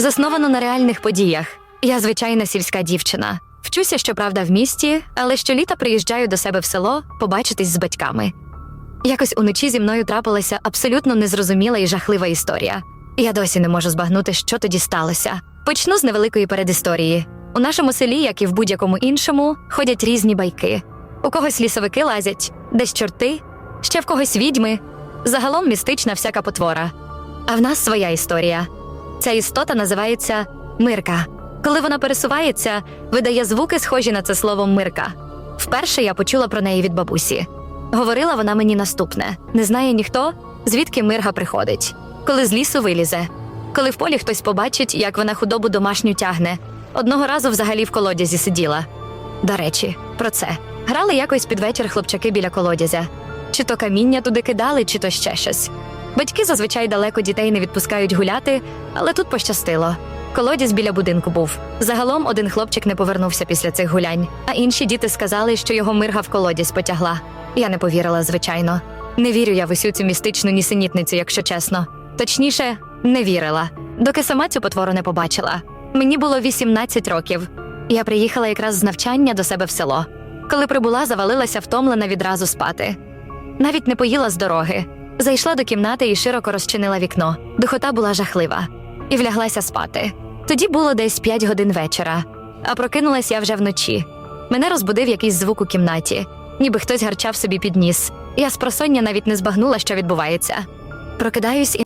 Засновано на реальних подіях. Я звичайна сільська дівчина. Вчуся, щоправда, в місті, але щоліта приїжджаю до себе в село побачитись з батьками. Якось уночі зі мною трапилася абсолютно незрозуміла і жахлива історія. Я досі не можу збагнути, що тоді сталося. Почну з невеликої передісторії. У нашому селі, як і в будь-якому іншому, ходять різні байки. У когось лісовики лазять, десь чорти, ще в когось відьми. Загалом містична всяка потвора. А в нас своя історія. Ця істота називається Мирка. Коли вона пересувається, видає звуки, схожі на це слово Мирка. Вперше я почула про неї від бабусі. Говорила вона мені наступне: не знає ніхто, звідки мирга приходить, коли з лісу вилізе, коли в полі хтось побачить, як вона худобу домашню тягне. Одного разу взагалі в колодязі сиділа. До речі, про це грали якось під вечір хлопчаки біля колодязя. Чи то каміння туди кидали, чи то ще щось. Батьки зазвичай далеко дітей не відпускають гуляти, але тут пощастило. Колодязь біля будинку був. Загалом один хлопчик не повернувся після цих гулянь, а інші діти сказали, що його мирга в колодязь потягла. Я не повірила, звичайно. Не вірю я в усю цю містичну нісенітницю, якщо чесно. Точніше, не вірила, доки сама цю потвору не побачила. Мені було 18 років. Я приїхала якраз з навчання до себе в село. Коли прибула, завалилася втомлена відразу спати. Навіть не поїла з дороги. Зайшла до кімнати і широко розчинила вікно. Духота була жахлива. І вляглася спати. Тоді було десь 5 годин вечора, а прокинулась я вже вночі. Мене розбудив якийсь звук у кімнаті, ніби хтось гарчав собі під ніс. Я спросоння навіть не збагнула, що відбувається. Прокидаюсь і